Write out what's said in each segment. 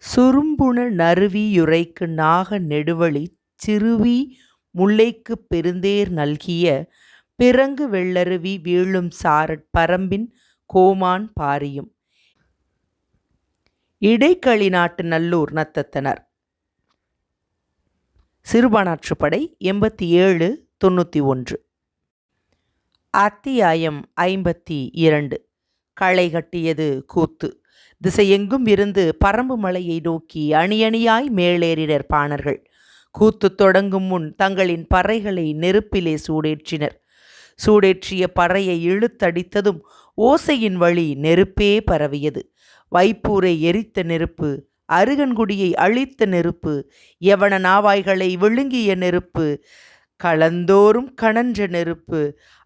சுரும்புண நறுவியுரைக்கு நாக நெடுவழி சிறுவி முல்லைக்குப் பெருந்தேர் நல்கிய பிறங்கு வெள்ளருவி வீழும் சாரற் பரம்பின் கோமான் பாரியும். இடைக்களி நாட்டு நல்லூர் நத்தத்தனர். சிறுபானாற்றுப்படை எண்பத்தி ஏழு தொண்ணூற்றி ஒன்று. அத்தியாயம் ஐம்பத்தி இரண்டு. களை கட்டியது கூத்து. திசையெங்கும் இருந்து பரம்பு மலையை நோக்கி அணியணியாய் மேலேறினர் பாணர்கள். கூத்து தொடங்கும் முன் தங்களின் பறைகளை நெருப்பிலே சூடேற்றினர். சூடேற்றிய பறையை இழுத்தடித்ததும் ஓசையின் வழி நெருப்பே பரவியது. வைப்பூரை எரித்த நெருப்பு அருகன்குடியை அழித்த நெருப்பு யவன நாவாய்களை விழுங்கிய நெருப்பு களந்தோறும் கணன்ற நெருப்பு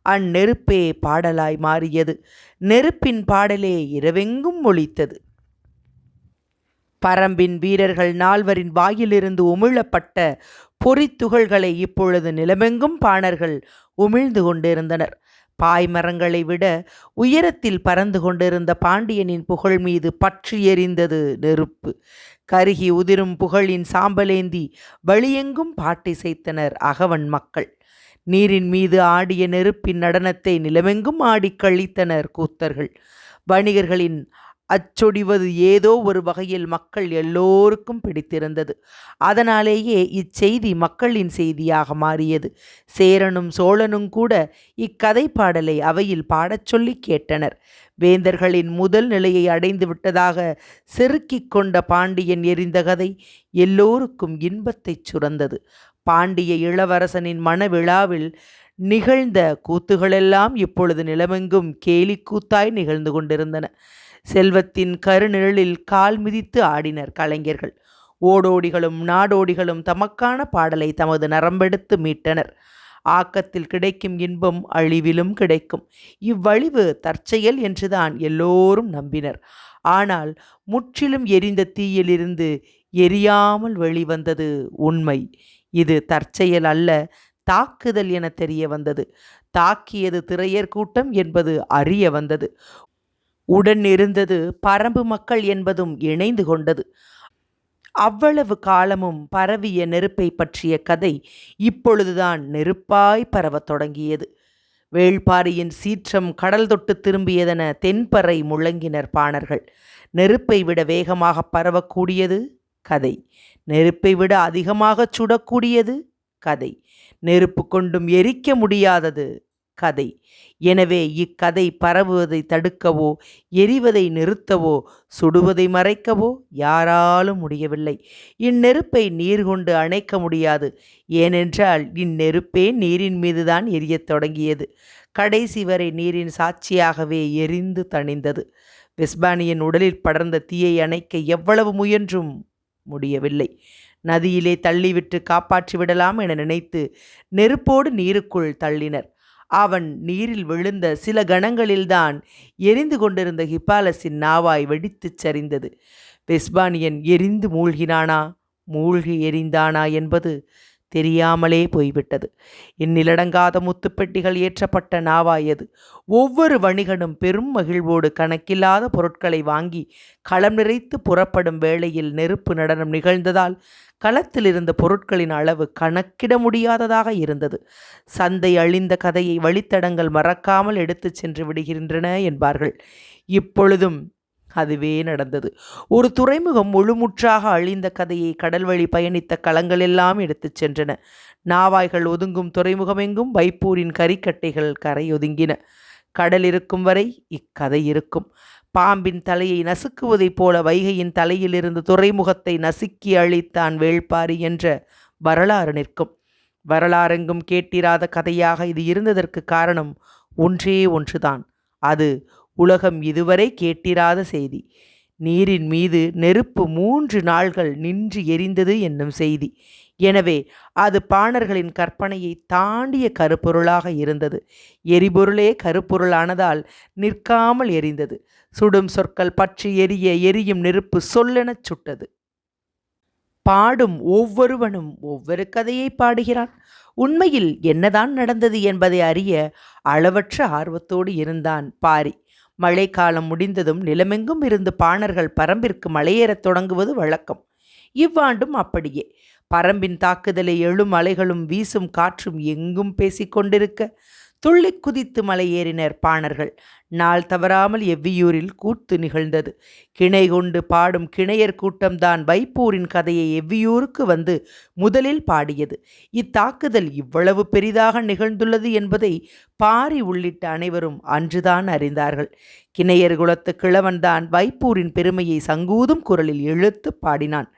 அந்நெருப்பே பாடலாய் மாறியது. நெருப்பின் பாடலே இரவெங்கும் ஒழித்தது பரம்பின் வீரர்கள் நால்வரின் வாயிலிருந்து உமிழப்பட்ட பொறித்துகள்களை இப்பொழுது நிலமெங்கும் பாணர்கள் உமிழ்ந்து கொண்டிருந்தனர். பாய்மரங்களை விட உயரத்தில் பறந்து கொண்டிருந்த பாண்டியனின் புகழ் மீது பற்றி எறிந்தது நெருப்பு. கருகி உதிரும் புகழின் சாம்பலேந்தி வழியெங்கும் பாட்டிசைத்தனர் அகவன் மக்கள். நீரின் மீது ஆடிய நெருப்பின் நடனத்தை நிலமெங்கும் ஆடி கழித்தனர் கூத்தர்கள். வணிகர்களின் அச்சொடிவது ஏதோ ஒரு வகையில் மக்கள் எல்லோருக்கும் பிடித்திருந்தது. அதனாலேயே இச்செய்தி மக்களின் செய்தியாக மாறியது. சேரனும் சோழனும் கூட இக்கதை பாடலை அவையில் பாடச் சொல்லி கேட்டனர். வேந்தர்களின் முதல் நிலையை அடைந்து விட்டதாக செருக்கிக் கொண்ட பாண்டியன் எரிந்த கதை எல்லோருக்கும் இன்பத்தைச் சுரந்தது. பாண்டிய இளவரசனின் மணவிழாவில் நிகழ்ந்த கூத்துகளெல்லாம் இப்பொழுது நிலமெங்கும் கேலிக்கூத்தாய் நிகழ்ந்து கொண்டிருந்தன. செல்வத்தின் கருநிழலில் கால் மிதித்து ஆடினர் கலைஞர்கள். ஓடோடிகளும் நாடோடிகளும் தமக்கான பாடலை தமது நரம்பெடுத்து மீட்டனர். ஆக்கத்தில் கிடைக்கும் இன்பம் அழிவிலும் கிடைக்கும். இவ்வழிவு தற்செயல் என்றுதான் எல்லோரும் நம்பினர். ஆனால் முற்றிலும் எரிந்த தீயிலிருந்து எரியாமல் வெளிவந்தது உண்மை. இது தற்செயல் அல்ல தாக்குதல் என தெரிய வந்தது. தாக்கியது திரையர் கூட்டம் என்பது அறிய வந்தது. உடன் இருந்தது பரம்பு மக்கள் என்பதும் இணைந்து கொண்டது. அவ்வளவு காலமும் பரவிய நெருப்பை பற்றிய கதை இப்பொழுதுதான் நெருப்பாய் பரவத் தொடங்கியது. வேள்பாரியின் சீற்றம் கடல் தொட்டு திரும்பியதென தென்பறை முழங்கினர் பாணர்கள். நெருப்பை விட வேகமாக பரவக்கூடியது கதை. நெருப்பை விட அதிகமாகச் சுடக்கூடியது கதை. நெருப்பு கொண்டும் எரிக்க முடியாதது கதை. எனவே இக்கதை பரவுவதை தடுக்கவோ எரிவதை நிறுத்தவோ சுடுவதை மறைக்கவோ யாராலும் முடியவில்லை. இந்நெருப்பை நீர் கொண்டு அணைக்க முடியாது. ஏனென்றால் இந்நெருப்பே நீரின் மீதுதான் எரியத் தொடங்கியது. கடைசி வரை நீரின் சாட்சியாகவே எரிந்து தணிந்தது. விஸ்பானியின் உடலில் படர்ந்த தீயை அணைக்க எவ்வளவு முயன்றும் முடியவில்லை. நதியிலே தள்ளிவிட்டு காப்பாற்றி விடலாம் என நினைத்து நெருப்போடு நீருக்குள் தள்ளினர். அவன் நீரில் விழுந்த சில கணங்களில்தான் எரிந்து கொண்டிருந்த ஹிப்பாலஸின் நாவாய் வெடித்துச் சரிந்தது. வெஸ்பானியன் எரிந்து மூழ்கினானா? மூழ்கி எரிந்தானா என்பது தெரியாமலே போய்விட்டது. இந்நிலடங்காத முத்துப்பெட்டிகள் ஏற்றப்பட்ட நாவாயது. ஒவ்வொரு வணிகனும் பெரும் மகிழ்வோடு கணக்கில்லாத பொருட்களை வாங்கி களம் நிறைத்து புறப்படும் வேளையில் நெருப்பு நடனம் நிகழ்ந்ததால் களத்தில் இருந்த பொருட்களின் அளவு கணக்கிட முடியாததாக இருந்தது. சந்தை அழிந்த கதையை வழித்தடங்கள் மறக்காமல் எடுத்துச் சென்று விடுகின்றன என்பார்கள். இப்பொழுதும் அதுவே நடந்தது. ஒரு துறைமுகம் முழுமுற்றாக அழிந்த கதையை கடல் வழி பயணித்த களங்களெல்லாம் எடுத்துச் சென்றன. நாவாய்கள் ஒதுங்கும் துறைமுகமெங்கும் வைப்பூரின் கரிக்கட்டைகள் கரையொதுங்கின. கடல் இருக்கும் வரை இக்கதை இருக்கும். பாம்பின் தலையை நசுக்குவதைப் போல வைகையின் தலையிலிருந்து துறைமுகத்தை நசுக்கி அழித்தான் வேள்பாரி என்ற வரலாறு நிற்கும். வரலாறெங்கும் கேட்டிராத கதையாக இது இருந்ததற்கு காரணம் ஒன்றே ஒன்றுதான். அது உலகம் இதுவரை கேட்டிராத செய்தி. நீரின் மீது நெருப்பு மூன்று நாள்கள் நின்று எரிந்தது என்னும் செய்தி. எனவே அது பாணர்களின் கற்பனையை தாண்டிய கருப்பொருளாக இருந்தது. எரிபொருளே கருப்பொருளானதால் நிற்காமல் எரிந்தது. சுடும் சொற்கள் பற்றி எரிய எரியும் நெருப்பு சொல்லெனச் சுட்டது. பாடும் ஒவ்வொருவனும் ஒவ்வொரு கதையை பாடுகிறான். உண்மையில் என்னதான் நடந்தது என்பதை அறிய அளவற்ற ஆர்வத்தோடு இருந்தான் பாரி. மழைக்காலம் முடிந்ததும் நிலமெங்கும் இருந்து பாணர்கள் பரம்பிற்கு மலையேறத் தொடங்குவது வழக்கம். இவ்வாண்டும் அப்படியே. பரம்பின் தாக்குதலை எழும் அலைகளும் வீசும் காற்றும் எங்கும் பேசிக்கொண்டிருக்க துள்ளி குதித்து மலையேறினர் பாணர்கள். நாள் தவறாமல் எவ்வியூரில் கூத்து நிகழ்ந்தது. கிணை கொண்டு பாடும் கிணையர் கூட்டம்தான் வைப்பூரின் கதையை எவ்வியூருக்கு வந்து முதலில் பாடியது. இத்தாக்குதல் இவ்வளவு பெரிதாக நிகழ்ந்துள்ளது என்பதை பாரி உள்ளிட்ட அனைவரும் அன்றுதான் அறிந்தார்கள். கிணையர் குலத்து கிழவன்தான் வைப்பூரின் பெருமையை சங்கூதும் குரலில் இழுத்து பாடினான்.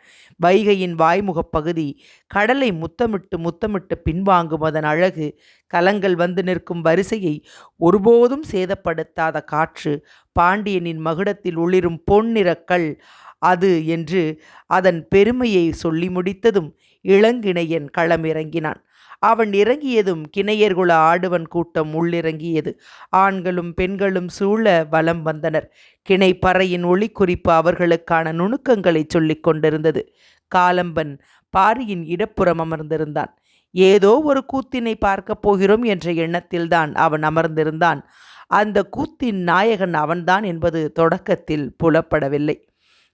வைகையின் வாய்முகப் பகுதி கடலை முத்தமிட்டு முத்தமிட்டு பின்வாங்கும் அதன் அழகு கலங்கள் வந்து நிற்கும் வரிசையை ஒருபோதும் சேதப்படுத்த இல்லாத காற்று பாண்டியனின் மகுடத்தில் ஒளிரும் பொன்னிறக்கல் அது என்று அதன் பெருமையை சொல்லி முடித்ததும் இளங்கிணையன் களமிறங்கினான். அவன் இறங்கியதும் கிணையர்குல ஆடுவன் கூட்டம் உள்ளிறங்கியது. ஆண்களும் பெண்களும் சூழ வலம் வந்தனர். கிணை பறையின் ஒளி குறிப்பு அவர்களுக்கான நுணுக்கங்களை சொல்லிக் கொண்டிருந்தது. காலம்பன் பாரியின் இடப்புறம் அமர்ந்திருந்தான். ஏதோ ஒரு கூத்தினை பார்க்கப் போகிறோம் என்ற எண்ணத்தில்தான் அவன் அமர்ந்திருந்தான். அந்த கூத்தின் நாயகன் அவன்தான் என்பது தொடக்கத்தில் புலப்படவில்லை.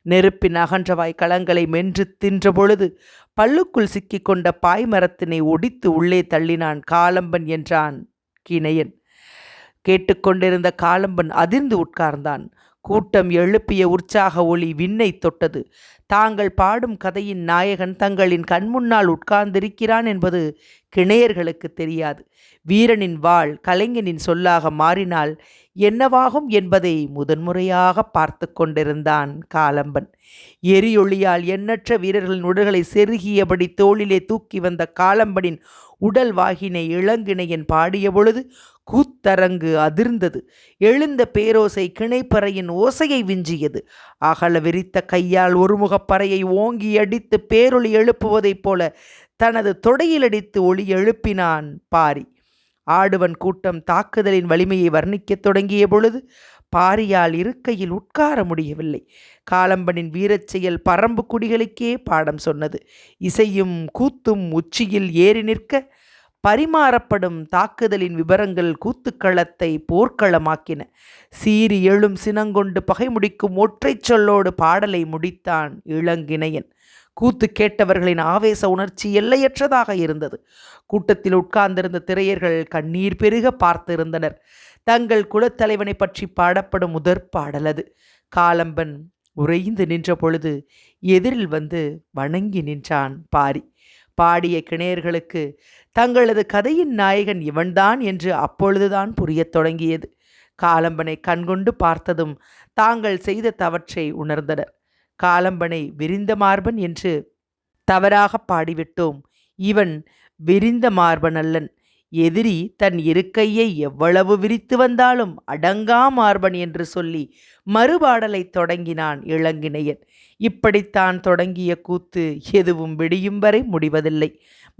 நெருப்பின் அகன்றவாய் களங்களை மென்று தின்ற பொழுது பல்லுக்குள் சிக்கிக்கொண்ட பாய்மரத்தினை ஒடித்து உள்ளே தள்ளினான் காலம்பன் என்றான் கிணையன். கேட்டுக்கொண்டிருந்த காலம்பன் அதிர்ந்து உட்கார்ந்தான். கூட்டம் எழுப்பிய உற்சாக ஒளி விண்ணை தொட்டது. தாங்கள் பாடும் கதையின் நாயகன் தங்களின் கண்முன்னால் உட்கார்ந்திருக்கிறான் என்பது கிணையர்களுக்கு தெரியாது. வீரனின் வாழ் கலைஞனின் சொல்லாக மாறினால் என்னவாகும் என்பதை முதன்முறையாக பார்த்து கொண்டிருந்தான் காலம்பன். எரியொளியால் எண்ணற்ற வீரர்களின் உடல்களை செருகியபடி தோளிலே தூக்கி வந்த காலம்பனின் உடல் வாகினை இளங்கிணையன் பாடிய பொழுது கூத்தரங்கு அதிர்ந்தது. எழுந்த பேரோசை கிணைப்பறையின் ஓசையை விஞ்சியது. அகல விரித்த கையால் ஒருமுகப்பறையை ஓங்கி அடித்து பேரொளி எழுப்புவதைப் போல தனது தொடையில் அடித்து ஒளி எழுப்பினான் பாரி. ஆடுவன் கூட்டம் தாக்குதலின் வலிமையை வர்ணிக்கத் தொடங்கிய பொழுது பாரியால் இருக்கையில் உட்கார முடியவில்லை. காலம்பனின் வீரச் செயல் பரம்பு குடிகளுக்கே பாடம் சொன்னது. இசையும் கூத்தும் உச்சியில் ஏறி நிற்க பரிமாறப்படும் தாக்குதலின் விவரங்கள் கூத்துக்களத்தை போர்க்களமாக்கின. சீறி எழும் சினங்கொண்டு பகை முடிக்கும் ஒற்றைச் சொல்லோடு பாடலை முடித்தான் இளங்கிணையன். கூத்து கேட்டவர்களின் ஆவேச உணர்ச்சி எல்லையற்றதாக இருந்தது. கூட்டத்தில் உட்கார்ந்திருந்த திரையர்கள் கண்ணீர் பெருக பார்த்திருந்தனர். தங்கள் குலத்தலைவனை பற்றி பாடப்படும் முதற் பாடலது காலம்பன் உறைந்து நின்ற பொழுது எதிரில் வந்து வணங்கி நின்றான் பாரி. பாடிய கிணையர்களுக்கு தங்களது கதையின் நாயகன் இவன்தான் என்று அப்பொழுதுதான் புரியத் தொடங்கியது. காலம்பனை கண்கொண்டு பார்த்ததும் தாங்கள் செய்த தவற்றை உணர்ந்தனர். காலம்பனை விரிந்த மார்பன் என்று தவறாக பாடிவிட்டோம். இவன் விரிந்த மார்பன் அல்லன் எதிரி தன் இருக்கையை எவ்வளவு விரித்து வந்தாலும் அடங்கா மார்பன் என்று சொல்லி மறுபாடலை தொடங்கினான் இளங்கிணையன். இப்படித்தான் தொடங்கிய கூத்து எதுவும் விடியும் வரை முடிவதில்லை.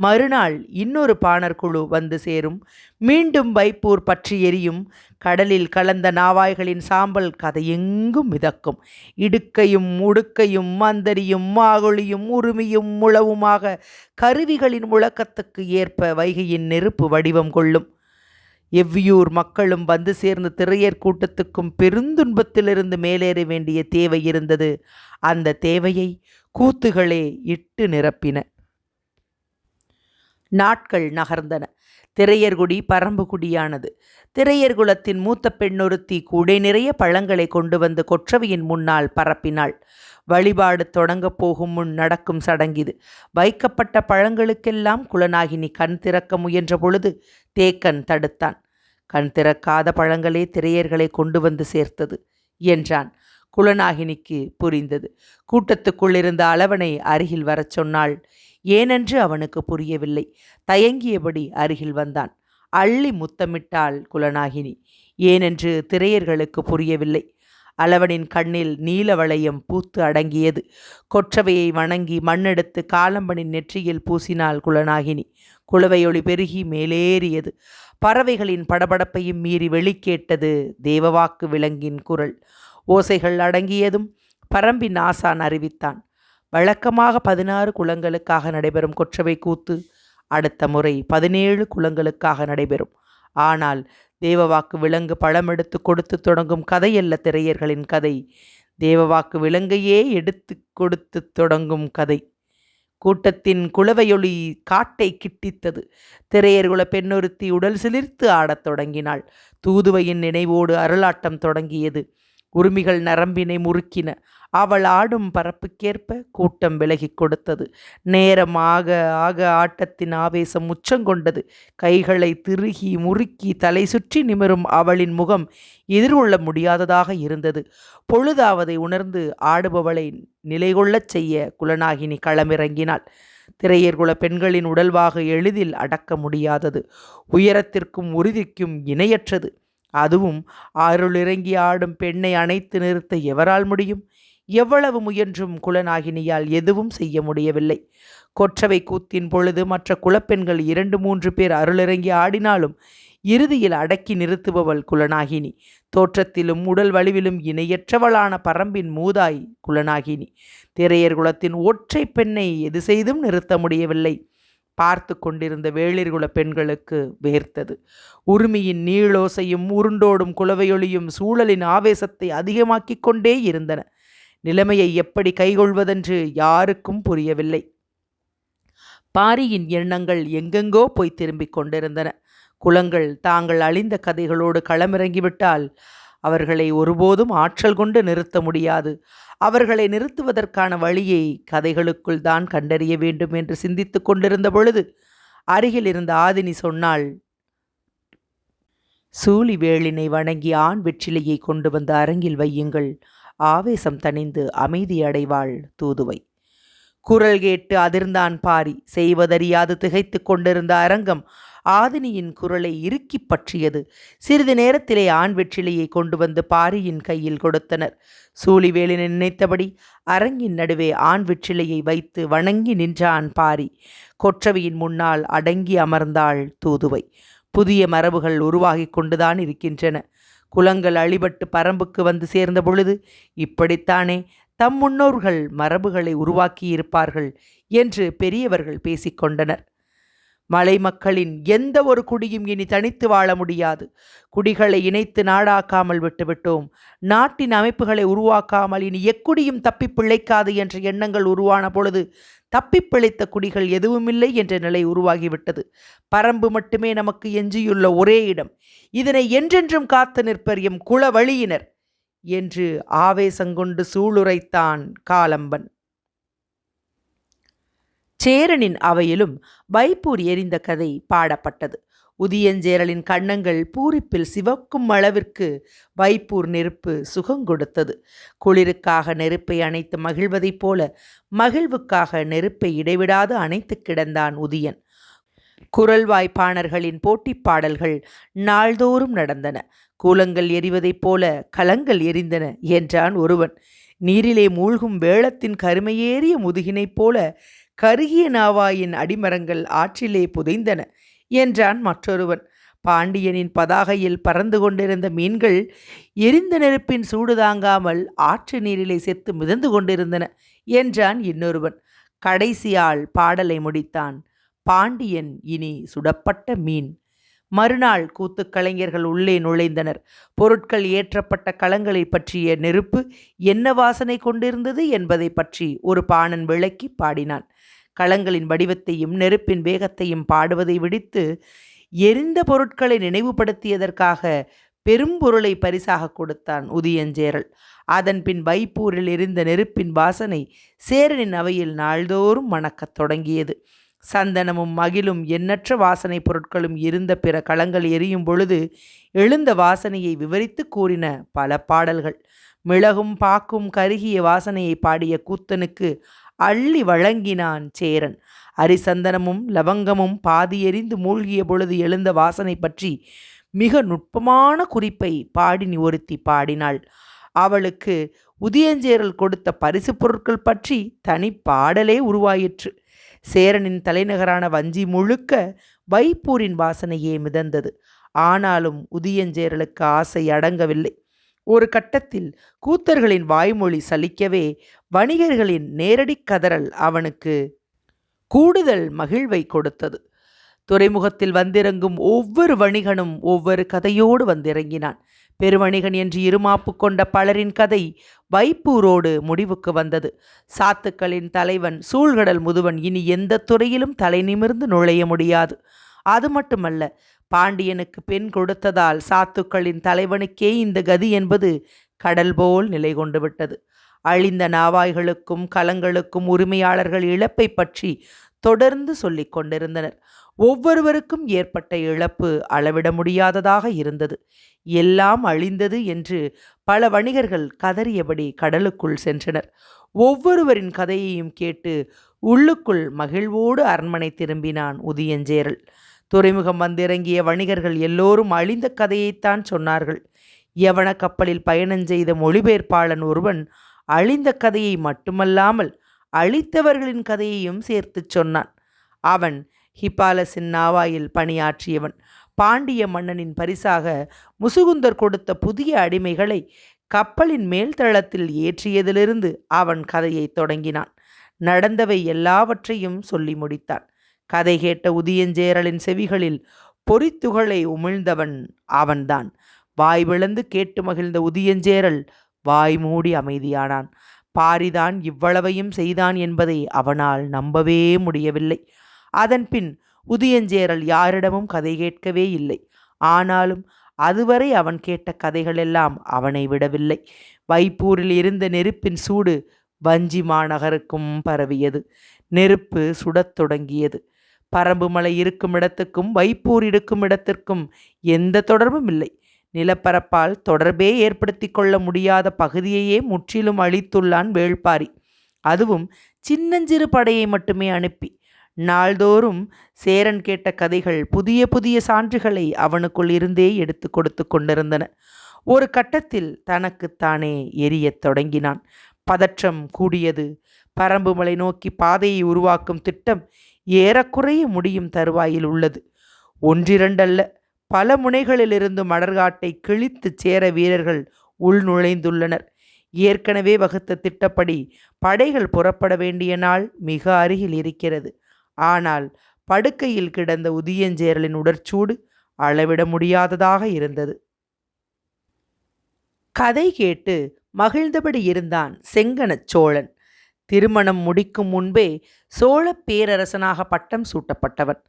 மறுநாள் இன்னொரு பாணர் குழு வந்து சேரும். மீண்டும் வைப்பூர் பற்றி எரியும். கடலில் கலந்த நாவாய்களின் சாம்பல் கதையெங்கும் மிதக்கும். இடுக்கையும் உடுக்கையும் மந்தரியும் மாகுழியும் உருமியும் முழவுமாக கருவிகளின் முழக்கத்துக்கு ஏற்ப வைகையின் நெருப்பு வடிவம் கொள்ளும். எவ்வியூர் மக்களும் வந்து சேர்ந்த திரையர் கூட்டத்துக்கும் பெருந்துன்பத்திலிருந்து மேலேற வேண்டிய தேவை இருந்தது. அந்த தேவையை கூத்துகளே இட்டு நிரப்பின. நாட்கள் நகர்ந்தன. திரையர்குடி பரம்புகுடியானது. திரையர் குலத்தின் மூத்த பெண்ணொருத்தி கூடை நிறைய பழங்களை கொண்டு வந்து கொற்றவையின் முன்னால் பரப்பினாள். வழிபாடு தொடங்கப் போகும் முன் நடக்கும் சடங்கிது. வைக்கப்பட்ட பழங்களுக்கெல்லாம் குலநாகினி கண் திறக்க முயன்ற பொழுது தேக்கன் தடுத்தான். கண் திறக்காத பழங்களே திரையர்களை கொண்டு வந்து சேர்த்தது என்றான். குலநாகினிக்கு புரிந்தது. கூட்டத்துக்குள் இருந்த அளவனை அருகில் வரச் சொன்னாள். ஏனென்று அவனுக்கு புரியவில்லை. தயங்கியபடி அருகில் வந்தான். அள்ளி முத்தமிட்டாள் குலநாகினி. ஏனென்று திரையர்களுக்கு புரியவில்லை. அளவனின் கண்ணில் நீல வளையம் பூத்து அடங்கியது. கொற்றவையை வணங்கி மண்ணெடுத்து காலம்பனின் நெற்றியில் பூசினாள் குலநாகினி. குளவையொளி பெருகி மேலேறியது. பறவைகளின் படபடப்பையும் மீறி வெளிக்கேட்டது தேவவாக்கு விலங்கின் குரல். ஓசைகள் அடங்கியதும் பரம்பின் ஆசான் அறிவித்தான். வழக்கமாக பதினாறு குளங்களுக்காக நடைபெறும் கொற்றவை கூத்து அடுத்த முறை பதினேழு குளங்களுக்காக நடைபெறும். ஆனால் தேவவாக்கு விலங்கு பழமெடுத்து கொடுத்து தொடங்கும் கதையல்ல திரையர்களின் கதை. தேவவாக்கு விலங்கையே எடுத்து கொடுத்து தொடங்கும் கதை. கூட்டத்தின் குளவையொளி காட்டை கிட்டித்தது. திரையர்குல பெண்ணொருத்தி உடல் சிலிர்த்து ஆடத் தொடங்கினாள். தூதுவையின் நினைவோடு அருளாட்டம் தொடங்கியது. உரிமைகள் நரம்பினை முறுக்கின. அவள் ஆடும் பரப்புக்கேற்ப கூட்டம் விலகிக் கொடுத்தது. நேரம் ஆக ஆக ஆட்டத்தின் ஆவேசம் உச்சங்கொண்டது கைகளை திருகி முறுக்கி தலை சுற்றி நிமிரும் அவளின் முகம் எதிர்கொள்ள முடியாததாக இருந்தது. பொழுதாவதை உணர்ந்து ஆடுபவளை நிலைகொள்ளச் செய்ய குலநாகினி களமிறங்கினாள். திரையர்குல பெண்களின் உடல்வாக எளிதில் அடக்க முடியாதது. உயரத்திற்கும் உறுதிக்கும் இணையற்றது. அதுவும் அருளிறங்கி ஆடும் பெண்ணை அணைத்து நிறுத்த எவரால் முடியும்? எவ்வளவு முயன்றும் குலநாகினியால் எதுவும் செய்ய முடியவில்லை. கொற்றவை கூத்தின் பொழுது மற்ற குலப்பெண்கள் இரண்டு மூன்று பேர் அருளிறங்கி ஆடினாலும் இறுதியில் அடக்கி நிறுத்துபவள் குலநாகினி. தோற்றத்திலும் உடல் வலிவிலும் இணையற்றவளான பரம்பின் மூதாய் குலநாகினி. திரையர் குலத்தின் ஒற்றை பெண்ணை எது செய்தும் நிறுத்த முடியவில்லை. பார்த்து கொண்டிருந்த வேளிர்குல பெண்களுக்கு வேர்த்தது. உரிமையின் நீளோசையும் உருண்டோடும் குலவையொளியும் சூழலின் ஆவேசத்தை அதிகமாக்கிக் கொண்டே இருந்தன. நிலைமையை எப்படி கைகொள்வதென்று யாருக்கும் புரியவில்லை. பாரியின் எண்ணங்கள் எங்கெங்கோ போய் திரும்பிக் கொண்டிருந்தன. குலங்கள் தாங்கள் அழிந்த கதைகளோடு களமிறங்கிவிட்டால் அவர்களை ஒருபோதும் ஆற்றல் கொண்டு நிறுத்த முடியாது. அவர்களை நிறுத்துவதற்கான வழியை கதைகளுக்குள் தான் கண்டறிய வேண்டும் என்று சிந்தித்து கொண்டிருந்த பொழுது அருகில் இருந்த ஆதினி சொன்னாள் சூழி வேளினை வணங்கி ஆண் வெற்றிலையை கொண்டு வந்து அரங்கில் வையுங்கள். ஆவேசம் தணிந்து அமைதியடைவாள் தூதுவை. குரல் கேட்டு அதிர்ந்தான் பாரி. செய்வதறியாது திகைத்து கொண்டிருந்த அரங்கம் ஆதினியின் குரலை இறுக்கி பற்றியது. சிறிது நேரத்திலே ஆண் வெற்றிலையை கொண்டு வந்து பாரியின் கையில் கொடுத்தனர். சூழிவேலி நினைத்தபடி அரங்கின் நடுவே ஆண் வெற்றிலையை வைத்து வணங்கி நின்றான் பாரி. கொற்றவையின் முன்னால் அடங்கி அமர்ந்தாள் தூதுவை. புதிய மரபுகள் உருவாகி கொண்டுதான் இருக்கின்றன. குலங்கள் அழிபட்டு பரம்புக்கு வந்து சேர்ந்த பொழுது இப்படித்தானே தம் முன்னோர்கள் மரபுகளை உருவாக்கியிருப்பார்கள் என்று பெரியவர்கள் பேசிக்கொண்டனர். மலை மக்களின் எந்த ஒரு குடியும் இனி தனித்து வாழ முடியாது. குடிகளை இணைத்து நாடாக்காமல் விட்டுவிட்டோம் நாட்டின் அமைப்புகளை உருவாக்காமல் இனி எக்குடியும் தப்பி பிழைக்காது என்ற எண்ணங்கள் உருவான பொழுது தப்பி பிழைத்த குடிகள் எதுவுமில்லை என்ற நிலை உருவாகிவிட்டது பரம்பு மட்டுமே நமக்கு எஞ்சியுள்ள ஒரே இடம். இதனை என்றென்றும் காத்து நிற்பர் எம் குல வழியினர் என்று ஆவேசங்கொண்டு சூளுரைத்தான் காலம்பன். சேரனின் அவையிலும் வைப்பூர் எரிந்த கதை பாடப்பட்டது. உதியஞ்சேரலின் கண்ணங்கள் பூரிப்பில் சிவக்கும் அளவிற்கு வைப்பூர் நெருப்பு சுகங்கொடுத்தது குளிருக்காக நெருப்பை அணைத்து மகிழ்வதைப் போல மகிழ்வுக்காக நெருப்பை இடைவிடாது அணைத்து கிடந்தான் உதியன். குரல் வாய்ப்பாணர்களின் போட்டிப் பாடல்கள் நாள்தோறும் நடந்தன. கூலங்கள் எரிவதைப் போல கலங்கள் எரிந்தன என்றான் ஒருவன். நீரிலே மூழ்கும் வேளத்தின் கருமையேறிய முதுகினைப் போல கருகிய நாவாயின் அடிமரங்கள் ஆற்றிலே புதைந்தன என்றான் மற்றொருவன். பாண்டியனின் பதாகையில் பறந்து கொண்டிருந்த மீன்கள் எரிந்த நெருப்பின் சூடு தாங்காமல் ஆற்று நீரிலே செத்து மிதந்து கொண்டிருந்தன என்றான் இன்னொருவன். கடைசியால் பாடலை முடித்தான். பாண்டியன் இனி சுடப்பட்ட மீன். மறுநாள் கூத்து கலைஞர்கள் உள்ளே நுழைந்தனர். பொருட்கள் ஏற்றப்பட்ட களங்களை பற்றிய நெருப்பு என்ன வாசனை கொண்டிருந்தது என்பதை பற்றி ஒரு பாணன் விளக்கி பாடினான். களங்களின் வடிவத்தையும் நெருப்பின் வேகத்தையும் பாடுவதை விடுத்து எரிந்த பொருட்களை நினைவுபடுத்தியதற்காக பெரும்பொருளை பரிசாக கொடுத்தான் உதியஞ்சேரல். அதன்பின் வைப்பூரில் எரிந்த நெருப்பின் வாசனை சேரனின் அவையில் நாள்தோறும் மணக்கத் தொடங்கியது. சந்தனமும் மகிழும் எண்ணற்ற வாசனை பொருட்களும் இருந்த பிற களங்கள் எரியும் பொழுது எழுந்த வாசனையை விவரித்து கூறின பல பாடல்கள். மிளகும் பாக்கும் கருகிய வாசனையை பாடிய கூத்தனுக்கு அள்ளி வழங்கினான் சேரன். அரிசந்தனமும் லவங்கமும் பாதி எரிந்து மூழ்கிய பொழுது எழுந்த வாசனை பற்றி மிக நுட்பமான குறிப்பை பாடினி ஒருத்தி பாடினாள். அவளுக்கு உதியஞ்சேரல் கொடுத்த பரிசு பொருட்கள் பற்றி தனி பாடலே உருவாயிற்று. சேரனின் தலைநகரான வஞ்சி முழுக்க வைப்பூரின் வாசனையே மிதந்தது. ஆனாலும் உதியஞ்சேரலுக்கு ஆசை அடங்கவில்லை. ஒரு கட்டத்தில் கூத்தர்களின் வாய்மொழி சலிக்கவே வணிகர்களின் நேரடி கதறல் அவனுக்கு கூடுதல் மகிழ்வை கொடுத்தது. துறைமுகத்தில் வந்திறங்கும் ஒவ்வொரு வணிகனும் ஒவ்வொரு கதையோடு வந்திறங்கினான். பெருவணிகன் என்று இருமாப்பு கொண்ட பலரின் கதை வைப்பூரோடு முடிவுக்கு வந்தது. சாத்துக்களின் தலைவன் சூழ்கடல் முதுவன் இனி எந்த துறையிலும் தலை நிமிர்ந்து நுழைய முடியாது. அது மட்டுமல்ல பாண்டியனுக்கு பெண் கொடுத்ததால் சாத்துக்களின் தலைவனுக்கே இந்த கதி என்பது கடல் போல் நிலை கொண்டு விட்டது. அழிந்த நாவாய்களுக்கும் கலங்களுக்கும் உரிமையாளர்கள் இழப்பை பற்றி தொடர்ந்து சொல்லிக் கொண்டிருந்தனர். ஒவ்வொருவருக்கும் ஏற்பட்ட இழப்பு அளவிட முடியாததாக இருந்தது. எல்லாம் அழிந்தது என்று பல வணிகர்கள் கதறியபடி கடலுக்குள் சென்றனர். ஒவ்வொருவரின் கதையையும் கேட்டு உள்ளுக்குள் மகிழ்வோடு அரண்மனை திரும்பினான் உதியஞ்சேரல். துறைமுகம் வந்திறங்கிய வணிகர்கள் எல்லோரும் அழிந்த கதையைத்தான் சொன்னார்கள். யவன கப்பலில் பயணம் செய்த மொழிபெயர்ப்பாளன் ஒருவன் அழிந்த கதையை மட்டுமல்லாமல் அழித்தவர்களின் கதையையும் சேர்த்துச் சொன்னான். அவன் ஹிப்பாலஸின் நாவாயில் பணியாற்றியவன். பாண்டிய மன்னனின் பரிசாக முசுகுந்தர் கொடுத்த புதிய அடிமைகளை கப்பலின் மேல்தளத்தில் ஏற்றியதிலிருந்து அவன் கதையை தொடங்கினான். நடந்தவை எல்லாவற்றையும் சொல்லி முடித்தான். கதை கேட்ட உதியஞ்சேரலின் செவிகளில் பொறித்துகளை உமிழ்ந்தவன் அவன்தான். வாய் விளந்து கேட்டு மகிழ்ந்த உதியஞ்சேரல் வாய் மூடி அமைதியானான். பாரிதான் இவ்வளவையும் செய்தான் என்பதை அவனால் நம்பவே முடியவில்லை. அதன்பின் உதியஞ்சேரல் யாரிடமும் கதை கேட்கவே இல்லை. ஆனாலும் அதுவரை அவன் கேட்ட கதைகளெல்லாம் அவனை விடவில்லை. வைப்பூரில் இருந்த நெருப்பின் சூடு வஞ்சி மாநகருக்கும் பரவியது. நெருப்பு சுடத் தொடங்கியது. பரம்பு மலை இருக்கும் இடத்துக்கும் வைப்பூர் இருக்கும் இடத்திற்கும் எந்த தொடர்பும் இல்லை. நிலப்பரப்பால் தொடர்பே ஏற்படுத்தி கொள்ள முடியாத பகுதியையே முற்றிலும் அழித்துள்ளான் வேள்பாரி. அதுவும் சின்னஞ்சிறு படையை மட்டுமே அனுப்பி. நாள்தோறும் சேரன் கேட்ட கதைகள் புதிய புதிய சான்றுகளை அவனுக்குள் இருந்தே எடுத்து கொடுத்து கொண்டிருந்தன. ஒரு கட்டத்தில் தனக்குத்தானே எரியத் தொடங்கினான். பதற்றம் கூடியது. பரம்புமலை நோக்கி பாதையை உருவாக்கும் திட்டம் ஏறக்குறைய முடியும் தருவாயில் உள்ளது. ஒன்றிரண்டல்ல. பல முனைகளிலிருந்து மடர்காட்டை கிழித்து சேர வீரர்கள் உள்நுழைந்துள்ளனர் ஏற்கனவே வகுத்த திட்டப்படி படைகள் புறப்பட வேண்டிய நாள் மிக அருகில் இருக்கிறது. ஆனால் படுக்கையில் கிடந்த உதியஞ்சேரலின் உடற்சூடு அளவிட முடியாததாக இருந்தது. கதை கேட்டு மகிழ்ந்தபடி இருந்தான் செங்கனச் சோழன். திருமணம் முடிக்கும் முன்பே சோழ பேரரசனாக பட்டம் சூட்டப்பட்டவன்.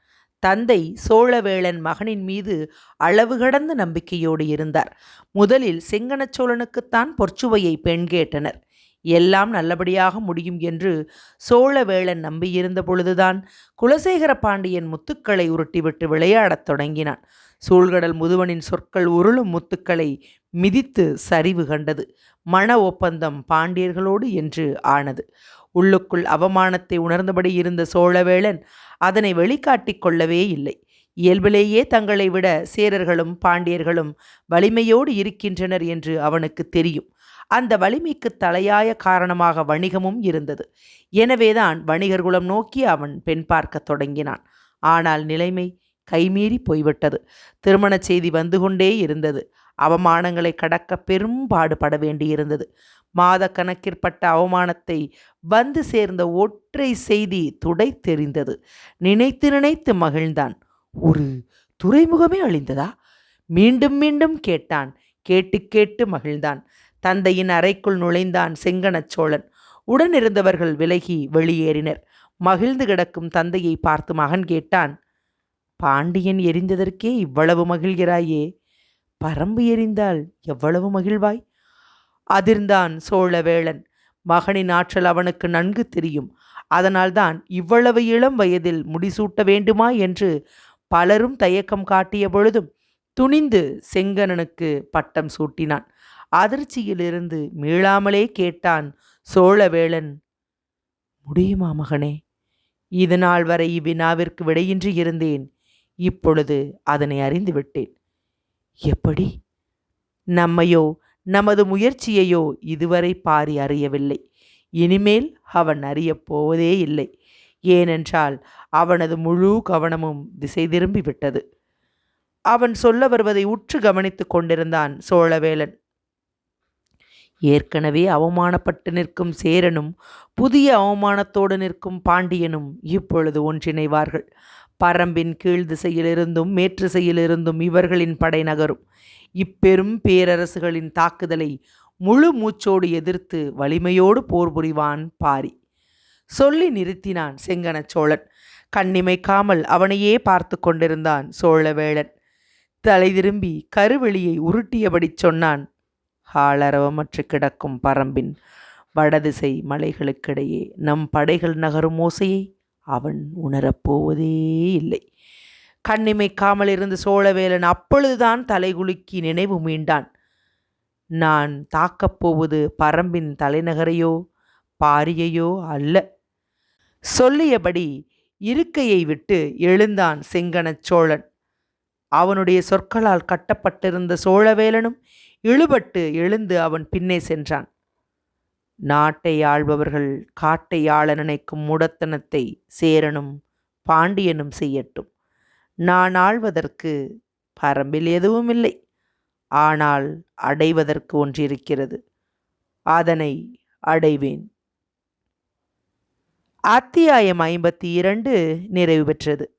தந்தை சோழவேளன் மகனின் மீது அளவு கடந்த நம்பிக்கையோடு இருந்தார். முதலில் செங்கனச் சோழனுக்குத்தான் பொற்சுவையை பெண் கேட்டனர். எல்லாம் நல்லபடியாக முடியும் என்று சோழவேளன் நம்பியிருந்த பொழுதுதான் குலசேகர பாண்டியன் முத்துக்களை உருட்டிவிட்டு விளையாடத் தொடங்கினான். சூழ்கடல் முதுவனின் சொற்கள் உருளும் முத்துக்களை மிதித்து சரிவு கண்டது. மன ஒப்பந்தம் பாண்டியர்களோடு என்று ஆனது. உள்ளுக்குள் அவமானத்தை உணர்ந்தபடி இருந்த சோழவேளன் அதனை வெளிக்காட்டிக் கொள்ளவே இல்லை. இயல்பிலேயே தங்களை விட சேரர்களும் பாண்டியர்களும் வலிமையோடு இருக்கின்றனர் என்று அவனுக்கு தெரியும். அந்த வலிமைக்கு தலையாய காரணமாக வணிகமும் இருந்தது. எனவேதான் வணிகர்குலம் நோக்கி அவன் பெண் பார்க்கத் தொடங்கினான். ஆனால் நிலைமை கைமீறி போய்விட்டது. திருமணச் செய்தி வந்து கொண்டே இருந்தது. அவமானங்களை கடக்க பெரும்பாடுபட வேண்டியிருந்தது. மாத கணக்கிற்பட்ட அவமானத்தை வந்து சேர்ந்த ஒற்றை செய்தி துடை தெரிந்தது. நினைத்து நினைத்து மகிழ்ந்தான். ஒரு துறைமுகமே அழிந்ததா? மீண்டும் மீண்டும் கேட்டான். கேட்டு கேட்டு மகிழ்ந்தான். தந்தையின் அறைக்குள் நுழைந்தான் செங்கனச் சோழன். உடனிருந்தவர்கள் விலகி வெளியேறினர். மகிழ்ந்து கிடக்கும் தந்தையை பார்த்து மகன் கேட்டான் பாண்டியன் எரிந்ததற்கே இவ்வளவு மகிழ்கிறாயே. பரம்பு எரிந்தால் எவ்வளவு மகிழ்வாய்? அதிர்ந்தான் சோழவேளன். மகனின் ஆற்றல் அவனுக்கு நன்கு தெரியும். அதனால்தான் இவ்வளவு இளம் வயதில் முடிசூட்ட வேண்டுமா? என்று பலரும் தயக்கம் காட்டிய பொழுதும் துணிந்து செங்கனனுக்கு பட்டம் சூட்டினான். அதிர்ச்சியிலிருந்து மீளாமலே கேட்டான் சோழவேளன். முடியுமா மகனே? இது நாள் வரை இவ்வினாவிற்கு விடையின்றி இருந்தேன். இப்பொழுது அதனை அறிந்து விட்டேன் எப்படி? நம்மையோ நமது முயற்சியையோ இதுவரை பாரி அறியவில்லை. இனிமேல் அவன் அறியப் போவதே இல்லை. ஏனென்றால் அவனது முழு கவனமும் திசை திரும்பிவிட்டது. அவன் சொல்ல வருவதை உற்று கவனித்துக் கொண்டிருந்தான் சோழவேலன் ஏற்கனவே அவமானப்பட்டு நிற்கும் சேரனும் புதிய அவமானத்தோடு நிற்கும் பாண்டியனும் இப்பொழுது ஒன்றிணைவார்கள். பரம்பின் கீழ் திசையிலிருந்தும் மேற்றிசையிலிருந்தும் இவர்களின் படை நகரும். இப்பெரும் பேரரசுகளின் தாக்குதலை முழு மூச்சோடு எதிர்த்து வலிமையோடு போர் புரிவான் பாரி. சொல்லி நிறுத்தினான் செங்கன சோழன். கண்ணிமைக்காமல் அவனையே பார்த்து கொண்டிருந்தான் சோழவேளன். தலை திரும்பி கருவெளியை உருட்டியபடி சொன்னான் ஆளரவமற்று கிடக்கும் பரம்பின் வடதிசை மலைகளுக்கிடையே நம் படைகள் நகரும் ஓசையை அவன் உணரப்போவதே இல்லை. கண்ணிமைக்காமல் இருந்த சோழவேலன் அப்பொழுதுதான் தலைகுலுக்கி நினைவு மீண்டான். நான் தாக்கப்போவது பரம்பின் தலைநகரையோ பாரியையோ அல்ல. சொல்லியபடி இருக்கையை விட்டு எழுந்தான் செங்கனச் சோழன். அவனுடைய சொற்களால் கட்டப்பட்டிருந்த சோழவேலனும் இழுபட்டு எழுந்து அவன் பின்னே சென்றான். நாட்டை ஆள்பவர்கள் காட்டை ஆள நினைக்கும் முடத்தனத்தை சேரனும் பாண்டியனும் செய்யட்டும். நான் ஆள்வதற்கு பரம்பில் எதுவும் இல்லை. ஆனால் அடைவதற்கு ஒன்றிருக்கிறது. அதனை அடைவேன். அத்தியாயம் ஐம்பத்தி இரண்டு நிறைவு பெற்றது.